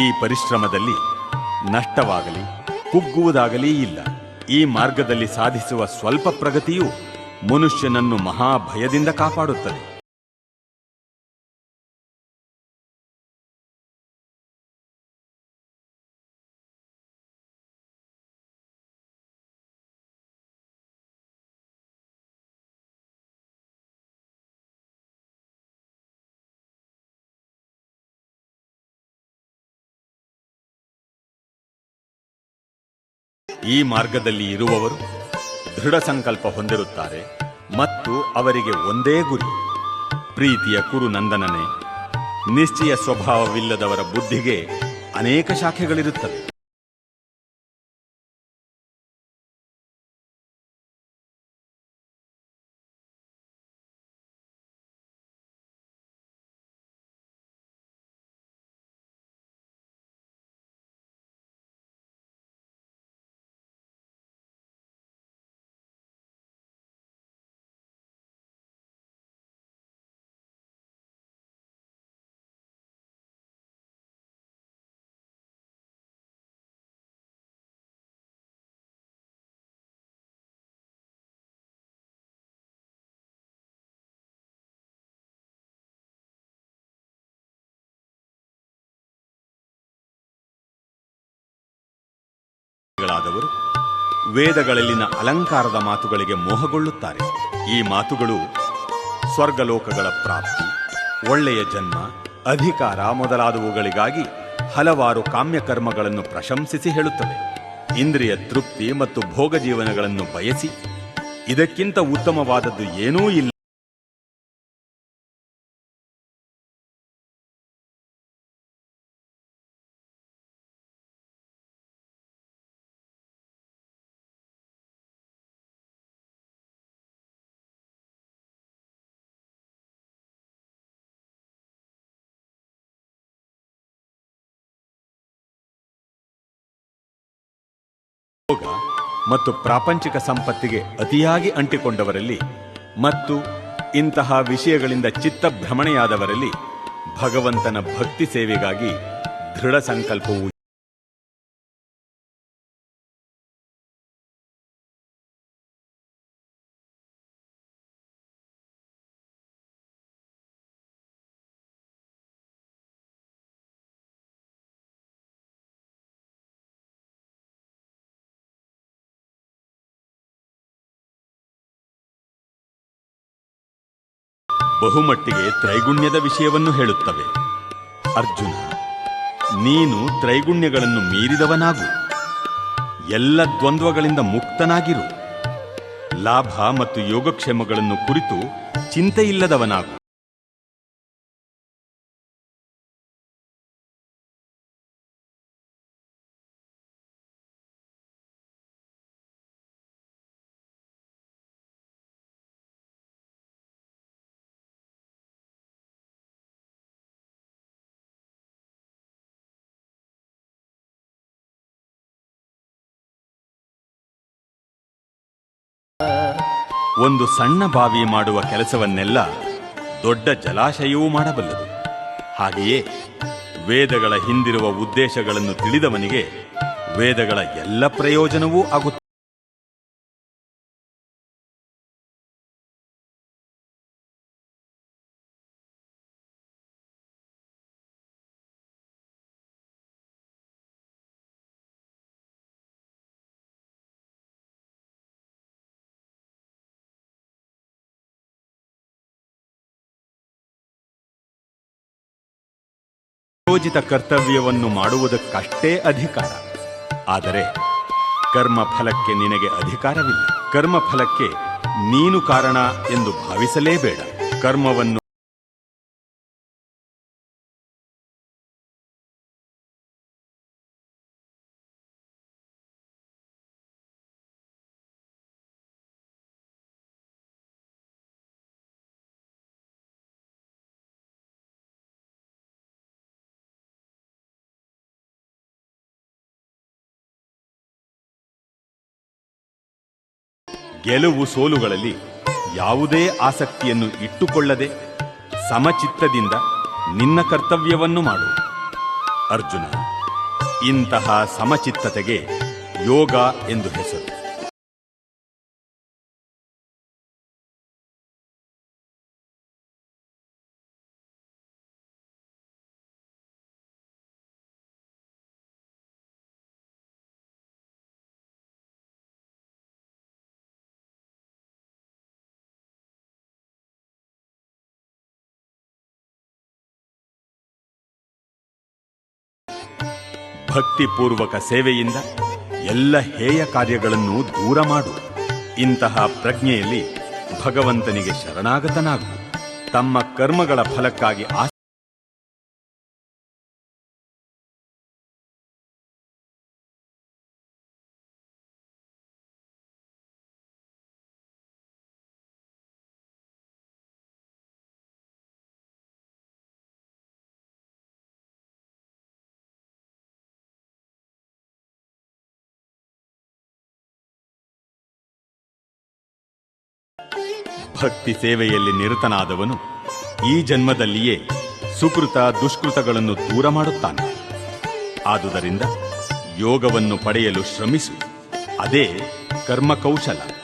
ಈ ಪರಿಶ್ರಮದಲ್ಲಿ ನಷ್ಟವಾಗಲಿ ಕುಗ್ಗುವುದಾಗಲಿ ಇಲ್ಲ. ಈ ಮಾರ್ಗದಲ್ಲಿ ಸಾಧಿಸುವ ಸ್ವಲ್ಪ ಪ್ರಗತಿಯು ಮನುಷ್ಯನನ್ನು ಮಹಾಭಯದಿಂದ ಕಾಪಾಡುತ್ತದೆ. ಈ ಮಾರ್ಗದಲ್ಲಿ ಇರುವವರು ದೃಢ ಸಂಕಲ್ಪ ಹೊಂದಿರುತ್ತಾರೆ ಮತ್ತು ಅವರಿಗೆ ಒಂದೇ ಗುರಿ, ಪ್ರೀತಿಯ ಕುರು ನಂದನನೆ. ನಿಶ್ಚಯ ಸ್ವಭಾವವಿಲ್ಲದವರ ಬುದ್ಧಿಗೆ ಅನೇಕ ಶಾಖೆಗಳಿರುತ್ತವೆ. ಗಳಾದವರು ವೇದಗಳಲ್ಲಿನ ಅಲಂಕಾರದ ಮಾತುಗಳಿಗೆ ಮೋಹಗೊಳ್ಳುತ್ತಾರೆ. ಈ ಮಾತುಗಳು ಸ್ವರ್ಗಲೋಕಗಳ ಪ್ರಾಪ್ತಿ, ಒಳ್ಳೆಯ ಜನ್ಮ, ಅಧಿಕಾರ ಮೊದಲಾದವುಗಳಿಗಾಗಿ ಹಲವಾರು ಕಾಮ್ಯಕರ್ಮಗಳನ್ನು ಪ್ರಶಂಸಿಸಿ ಹೇಳುತ್ತವೆ. ಇಂದ್ರಿಯ ತೃಪ್ತಿ ಮತ್ತು ಭೋಗ ಜೀವನಗಳನ್ನು ಬಯಸಿ ಇದಕ್ಕಿಂತ ಉತ್ತಮವಾದದ್ದು ಏನೂ ಇಲ್ಲ. ಮತ್ತು ಪ್ರಾಪಂಚಿಕ ಸಂಪತ್ತಿಗೆ ಅತಿಯಾಗಿ ಅಂಟಿಕೊಂಡವರಲ್ಲಿ ಮತ್ತು ಇಂತಹ ವಿಷಯಗಳಿಂದ ಚಿತ್ತಭ್ರಮಣೆಯಾದವರಲ್ಲಿ ಭಗವಂತನ ಭಕ್ತಿ ಸೇವೆಗಾಗಿ ದೃಢ ಸಂಕಲ್ಪವು ಬಹುಮಟ್ಟಿಗೆ ತ್ರೈಗುಣ್ಯದ ವಿಷಯವನ್ನು ಹೇಳುತ್ತವೆ. ಅರ್ಜುನ, ನೀನು ತ್ರೈಗುಣ್ಯಗಳನ್ನು ಮೀರಿದವನಾಗು. ಎಲ್ಲ ದ್ವಂದ್ವಗಳಿಂದ ಮುಕ್ತನಾಗಿರು. ಲಾಭ ಮತ್ತು ಯೋಗಕ್ಷೇಮಗಳನ್ನು ಕುರಿತು ಚಿಂತೆಯಿಲ್ಲದವನಾಗು. ಒಂದು ಸಣ್ಣ ಬಾವಿ ಮಾಡುವ ಕೆಲಸವನ್ನೆಲ್ಲ ದೊಡ್ಡ ಜಲಾಶಯವೂ ಮಾಡಬಲ್ಲದು. ಹಾಗೆಯೇ ವೇದಗಳ ಹಿಂದಿರುವ ಉದ್ದೇಶಗಳನ್ನು ತಿಳಿದವನಿಗೆ ವೇದಗಳ ಎಲ್ಲ ಪ್ರಯೋಜನವೂ ಆಗುತ್ತದೆ. ಯೋಜಿತ ಕರ್ತವ್ಯವನ್ನು ಮಾಡುವುದಕ್ಕಷ್ಟೇ ಅಧಿಕಾರ. ಆದರೆ ಕರ್ಮಫಲಕ್ಕೆ ನಿನಗೆ ಅಧಿಕಾರವಿಲ್ಲ. ಕರ್ಮಫಲಕ್ಕೆ ನೀನು ಕಾರಣ ಎಂದು ಭಾವಿಸಲೇಬೇಡ ಕರ್ಮವನ್ನು ಗೆಲುವು ಸೋಲುಗಳಲ್ಲಿ ಯಾವುದೇ ಆಸಕ್ತಿಯನ್ನು ಇಟ್ಟುಕೊಳ್ಳದೆ ಸಮಚಿತ್ತದಿಂದ ನಿನ್ನ ಕರ್ತವ್ಯವನ್ನು ಮಾಡು. ಅರ್ಜುನ, ಇಂತಹ ಸಮಚಿತ್ತತೆಗೆ ಯೋಗ ಎಂದು ಹೆಸರು. ಭಕ್ತಿಪೂರ್ವಕ ಸೇವೆಯಿಂದ ಎಲ್ಲ ಹೇಯ ಕಾರ್ಯಗಳನ್ನು ದೂರ ಮಾಡು. ಇಂತಹ ಪ್ರಜ್ಞೆಯಲ್ಲಿ ಭಗವಂತನಿಗೆ ಶರಣಾಗತನಾಗು. ತಮ್ಮ ಕರ್ಮಗಳ ಫಲಕ್ಕಾಗಿ ಭಕ್ತಿ ಸೇವೆಯಲ್ಲಿ ನಿರತನಾದವನು ಈ ಜನ್ಮದಲ್ಲಿಯೇ ಸುಕೃತ ದುಷ್ಕೃತಗಳನ್ನು ದೂರ ಮಾಡುತ್ತಾನೆ. ಆದುದರಿಂದ ಯೋಗವನ್ನು ಪಡೆಯಲು ಶ್ರಮಿಸು. ಅದೇ ಕರ್ಮಕೌಶಲ.